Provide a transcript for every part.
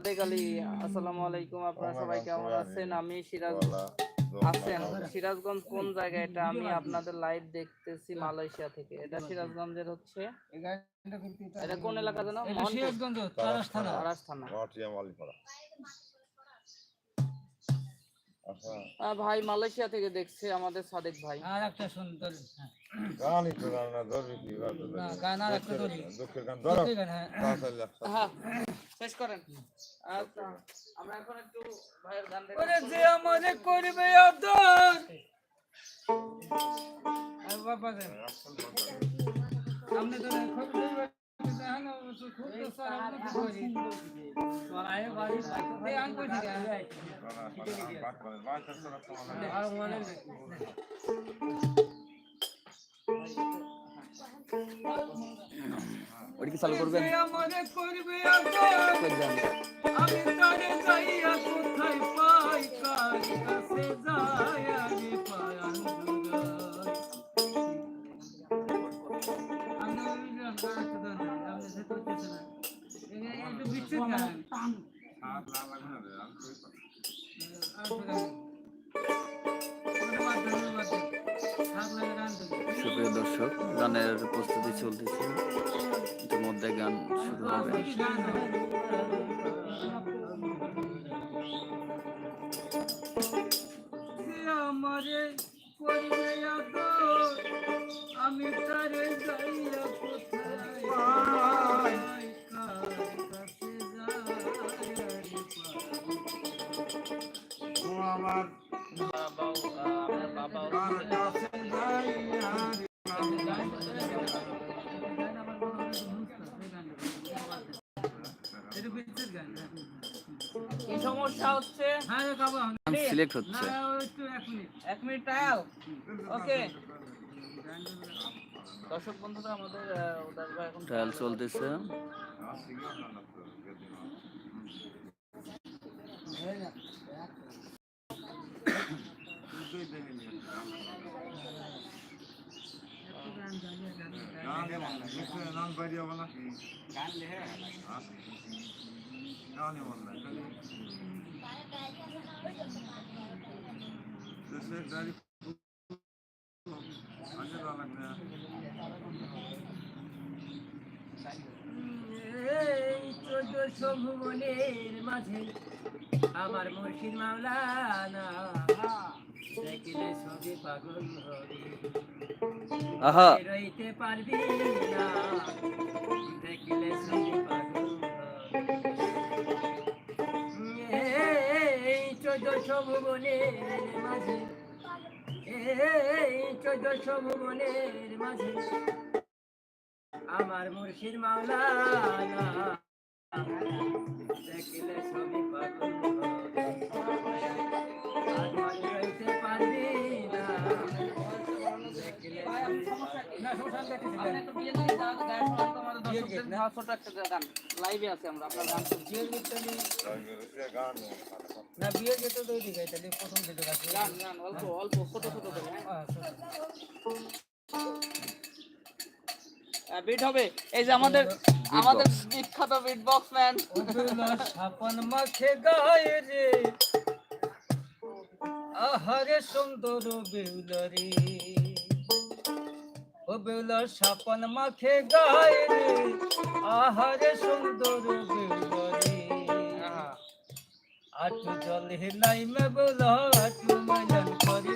সাদেক আলী আসসালামু আলাইকুম আপনারা সবাই কেমন আছেন? আমি সিরাজ আছেন। সিরাজগঞ্জ কোন জায়গায়? এটা আমি আপনাদের লাইভ দেখতেছি মালয়েশিয়া থেকে। এটা সিরাজগঞ্জের হচ্ছে এটা কোন এলাকা যেন? সিরাজগঞ্জ থানা। থানা। ভাই মালয়েশিয়া থেকে দেখছে আমাদের সাদেক ভাই। আর একটা সুন্দর হ্যাঁ। গানই তো না ধরবি কি গান আর একটা ধরি। দুঃখের গান ধরো। হ্যাঁ। হ্যাঁ শেষ করেন। আচ্ছা আমরা এখন একটু ভাইয়ের গান দেখব ওরে যে আমারে করবে আদর। আর বাবা সামনে তো ওটা কি চালু করবেন। গানের প্রস্তুতি চলতেছে। ইতিমধ্যে গান শুরু হবে। আমারে আমি তারে যাইয়া কোথায় পাই? কার কাছে যাই রে পাই? ও আমার বাবাও আহ, সিলেক্ট হচ্ছে। এক মিনিট টায়াল ওকে। দর্শক বন্ধুরা আমাদের এখন ট্রায়াল চলতেছে নাম বাইরে হবে না গাড়ি মাঝে আমার মুর্শিদ মাওলানা। দেখিলে সবে পাগল হবে। আহা। রইতে পারবি না। দেখিলে সবে পাগল মাঝে ভুবনের মাঝে আমার মুর্শিদ মাওলানা। দেখলে সবই পাগল। বিট হবে এই যে আমাদের আমাদের বিখ্যাত বিট বক্স ম্যান সাপন মাখে গায়ে রে আহারে সুন্দর বেউলারি। বেউলা সাপন মাখে গায়ে রে আহারে সুন্দর বেউলারি আটু জল নাই মে বেউলা আটু ময়দান করে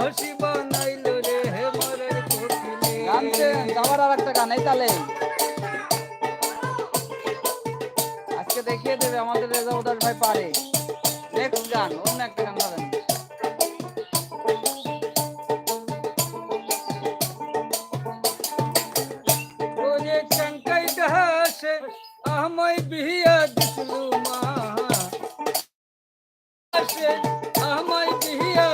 রসি বানাইল রে হে মরের কোকিলে গান গাওয়ার আর একটা গান এই তালে। আজকে দেখিয়ে দেবে আমাদের রেজা উদাস ভাই পারে। নেক্সট গান অন্য একটা গান ধরেন। আমায় বিহিয়া দিছিল মা। আমায় বিহিয়া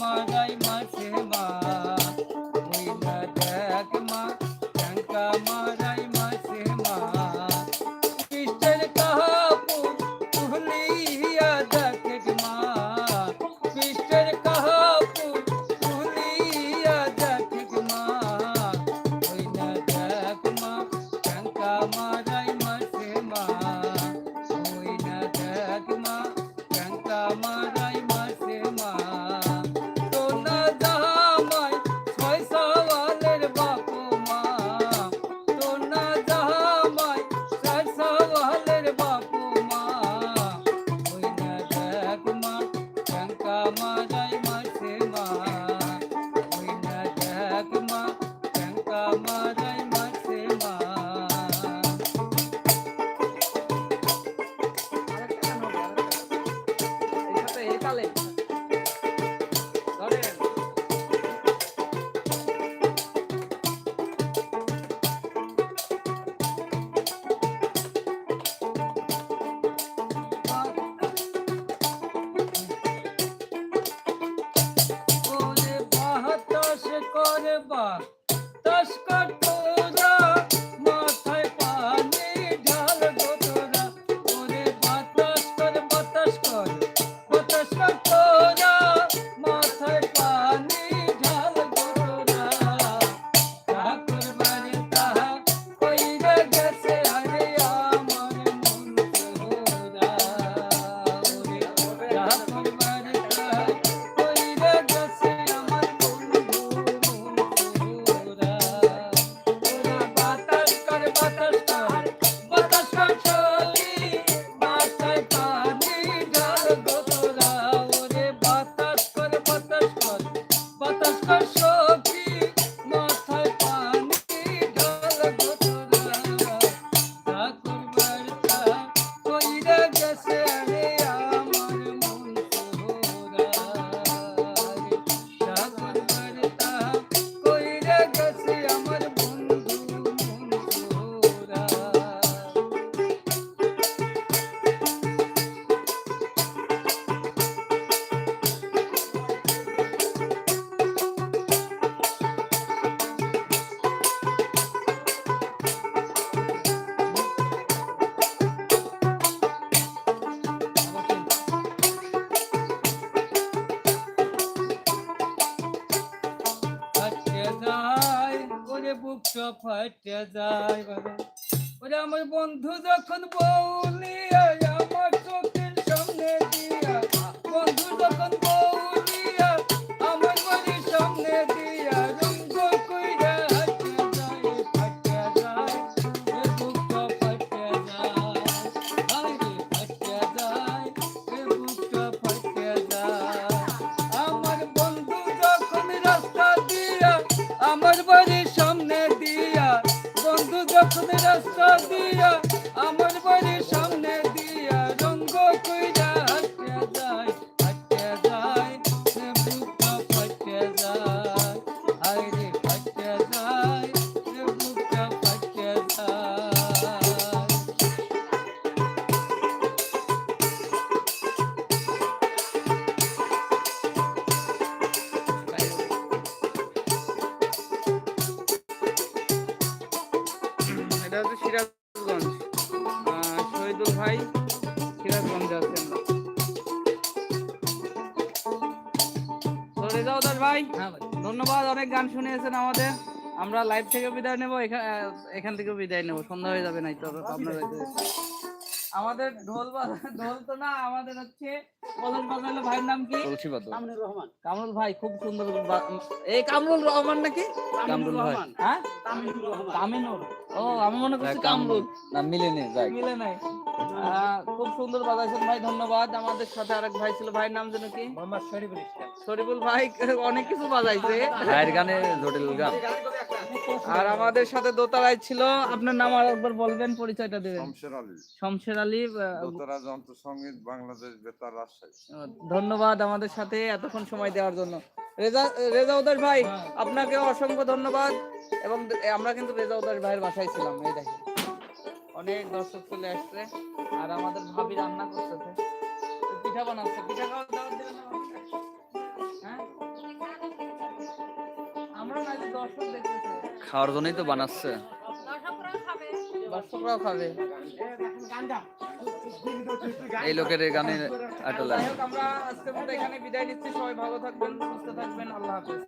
much. এবার দশ কত ফাটে যায় ওরে আমার বন্ধু যখন বলিয়া রাস্তা দিয়া আমার বাড়ির সামনে এটা হচ্ছে সিরাজগঞ্জ। শহীদুল ভাই সিরাজগঞ্জে আছেন। তো রেজাউল দাস ভাই। হ্যাঁ ধন্যবাদ অনেক গান শুনিয়েছেন আমাদের। আমরা লাইভ থেকে বিদায় নেব এখান থেকে বিদায় নেব। সন্ধ্যা হয়ে যাবে নাই তো আপনার আমাদের ঢোল বাজা ঢোল তো না আমাদের হচ্ছে কদম বাজাইলো ভাইয়ের নাম কি? তুলসী বাদ কামরুল ভাই খুব সুন্দর এই কামরুল রহমান নাকি? কামরুল ভাই। হ্যাঁ? তামিনুর। ও আমি মনে করছি কামরুল। না মিলে নে যাই মিলে নাই। খুব সুন্দর বাজাইছেন ভাই ধন্যবাদ। আমাদের সাথে আরেক ভাই ছিল ভাইয়ের নাম যেন কি? মোহাম্মদ শরীফুল ইসলাম। শরীফুল ভাই অনেক কিছু বাজাইছে। ভাইয়ের গানে জটিল গান। আর আমাদের সাথে দোতারায় ছিল। আপনার নাম আর একবার বলবেন পরিচয়টা দেবেন। শমশের আলী। শমশের আলী দোতারা যন্ত্র সংগীত বাংলাদেশ বেতার রাজশাহী। ধন্যবাদ আমাদের সাথে এতক্ষণ সময় দেওয়ার জন্য। রেজা রেজা উদাস ভাই আপনাকে অসংখ্য ধন্যবাদ। এবং আমরা কিন্তু রেজা উদাস ভাইয়ের বাসায় ছিলাম এই দেখেন। অনেক দর্শক চলে আসছে আর আমাদের ভাবি রান্না করতেছে। পিঠা বানাচ্ছে পিঠা খাওয়ার দাওয়াত দিবেন না আমাকে? হ্যাঁ? আমরা না দর্শক দেখতেছে। খাওয়ার জন্যই তো বানাচ্ছে। দর্শকরাও খাবে। এই লোকের গানে আটলা আমরা আজকের মতো এখানে বিদায় নিচ্ছি। সবাই ভালো থাকবেন সুস্থ থাকবেন। আল্লাহ হাফেজ।